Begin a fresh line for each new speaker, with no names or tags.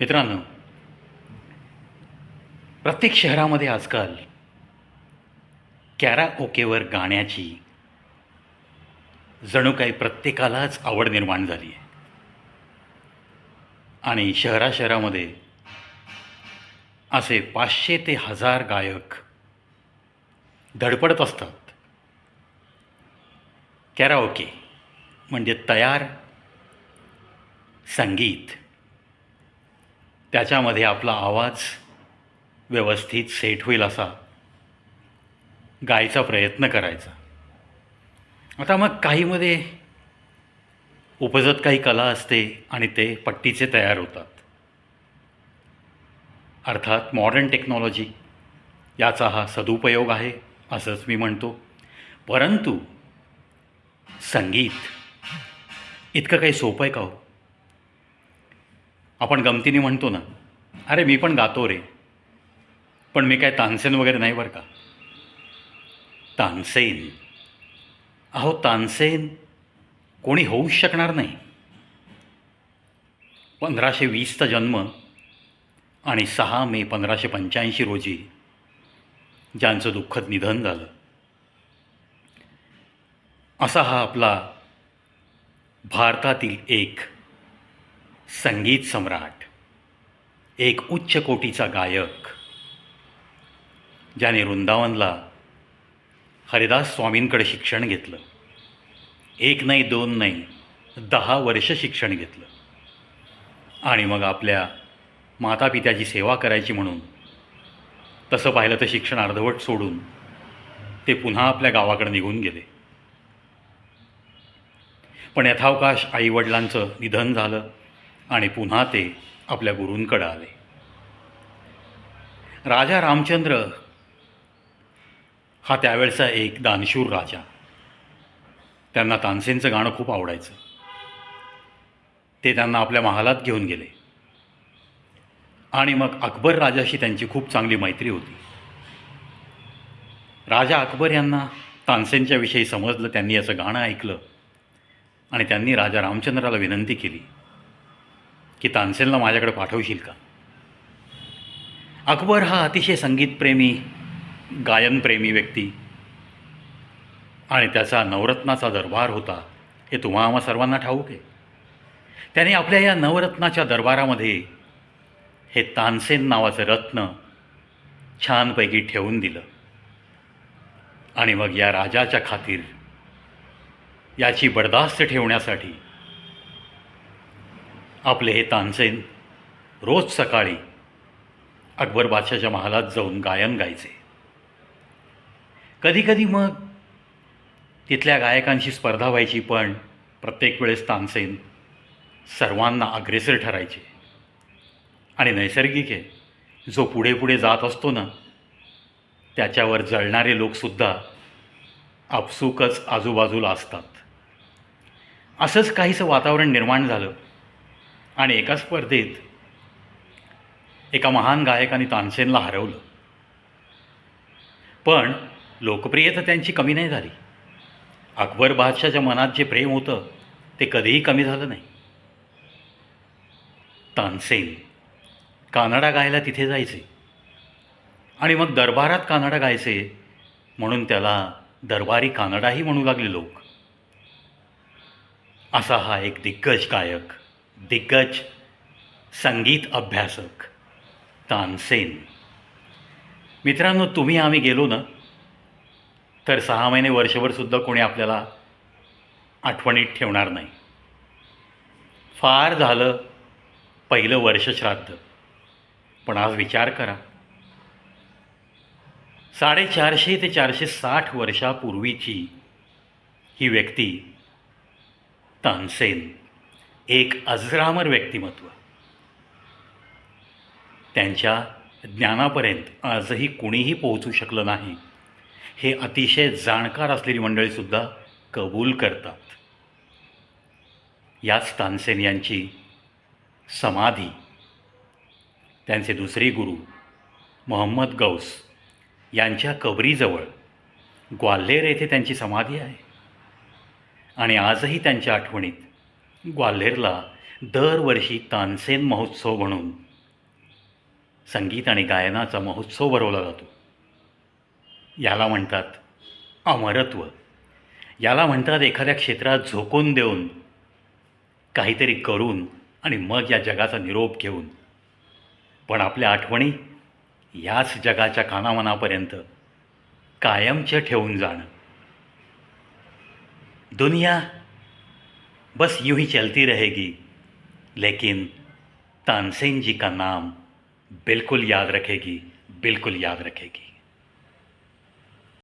मित्रांनो प्रत्येक शहरामध्ये आजकाल कॅरा ओकेवर गाण्याची जणू काही प्रत्येकालाच आवड निर्माण झाली आहे. आणि शहरा शहरामध्ये असे पाचशे ते हजार गायक धडपडत असतात. कॅरा ओके म्हणजे तयार संगीत. त्याच्यामध्ये आपला आवाज व्यवस्थित सेट होईल असा गायचा प्रयत्न करायचा. आता मग काहीमध्ये उपजत काही कला असते आणि ते पट्टीचे तयार होतात. अर्थात मॉडर्न टेक्नॉलॉजी याचा हा सदुपयोग आहे असंच मी म्हणतो. परंतु संगीत इतकं काही सोपं आहे का हो? आपण गमतीने म्हणतो ना अरे मी पण गातो रे. पण मी काय तानसेन वगैरे नाही बरं का? तानसेन. अहो तानसेन कोणी होऊच शकणार नाही. पंधराशे वीसचा जन्म आणि सहा मे पंधराशे पंच्याऐंशी रोजी ज्यांचं दुःखद निधन झालं. असा हा आपला भारतातील एक संगीत सम्राट एक उच्च कोटीचा गायक ज्याने वृंदावनला हरिदास स्वामींकडे शिक्षण घेतलं. एक नाही दोन नाही दहा वर्ष शिक्षण घेतलं. आणि मग आपल्या मातापित्याची सेवा करायची म्हणून तसं पाहिलं तर शिक्षण अर्धवट सोडून ते पुन्हा आपल्या गावाकडे निघून गेले. पण यथावकाश आईवडिलांचं निधन झालं. आणि पुन्हा ते आपल्या गुरूंकडे आले. राजा रामचंद्र हा त्यावेळचा एक दानशूर राजा. त्यांना तानसेनचं गाणं खूप आवडायचं. ते त्यांना आपल्या महालात घेऊन गेले. आणि मग अकबर राजाशी त्यांची खूप चांगली मैत्री होती. राजा अकबर यांना तानसेनच्या विषयी समजलं त्यांनी असं गाणं ऐकलं आणि त्यांनी राजा रामचंद्राला विनंती केली. की तानसेनला माझ्याकडे पाठवशील का? अकबर हा अतिशय संगीतप्रेमी गायनप्रेमी व्यक्ती. आणि त्याचा नवरत्नाचा दरबार होता हे तुम्हा आम्हा सर्वांना ठाऊक आहे. त्याने आपल्या या नवरत्नाच्या दरबारामध्ये हे तानसेन नावाचं रत्न छानपैकी ठेवून दिलं. आणि मग या राजाच्या खातीर याची बडदास्त ठेवण्यासाठी आपले हे तानसेन रोज सकाळी अकबर बादशाच्या महालात जाऊन गायन गायचे. कधीकधी मग तिथल्या गायकांशी स्पर्धा व्हायची पण प्रत्येक वेळेस तानसेन सर्वांना अग्रेसर ठरायचे. आणि नैसर्गिक आहे जो पुढे पुढे जात असतो ना त्याच्यावर जळणारे लोकसुद्धा आपसुकच आजूबाजूला असतात. असंच काहीसं वातावरण निर्माण झालं. आणि एका स्पर्धेत एका महान गायकाने तानसेनला हरवलं. पण लोकप्रियता त्यांची कमी नाही झाली. अकबर बादशाच्या मनात जे प्रेम होतं ते कधीही कमी झालं नाही. तानसेन कानडा गायला तिथे जायचे. आणि मग दरबारात कानडा गायचे म्हणून त्याला दरबारी कानडाही म्हणू लागले लोक. असा हा एक दिग्गज गायक दिग्गज संगीत अभ्यासक तानसेन. मित्रांनो तुम्ही आम्ही गेलो ना तर सहा महिने वर्षभरसुद्धा कोणी आपल्याला आठवणीत ठेवणार नाही. फार झालं पहिलं वर्ष श्राद्ध पण आज विचार करा. साडेचारशे ते चारशे साठ वर्षापूर्वीची ही व्यक्ती तानसेन. एक अजरामर व्यक्तिमत्व. त्यांच्या ज्ञानापर्यंत आजही कुणीही पोहोचू शकलं नाही. हे अतिशय जाणकार असलेली मंडळीसुद्धा कबूल करतात. याच तानसेन यांची समाधी त्यांचे दुसरे गुरु मोहम्मद गौस यांच्या कबरीजवळ ग्वाल्हेर येथे त्यांची समाधी आहे. आणि आजही त्यांच्या आठवणीत ग्वाल्हेरला दरवर्षी तानसेन महोत्सव म्हणून संगीत आणि गायनाचा महोत्सव भरवला जातो. याला म्हणतात अमरत्व. याला म्हणतात एखाद्या क्षेत्रात झोकून देऊन काहीतरी करून आणि मग या जगाचा निरोप घेऊन. पण आपल्या आठवणी याच जगाच्या कानामनापर्यंत कायमच्या ठेवून जाणं. दुनिया बस यूं ही चलती रहेगी। लेकिन तानसेन जी का नाम बिल्कुल याद रखेगी बिल्कुल याद रखेगी।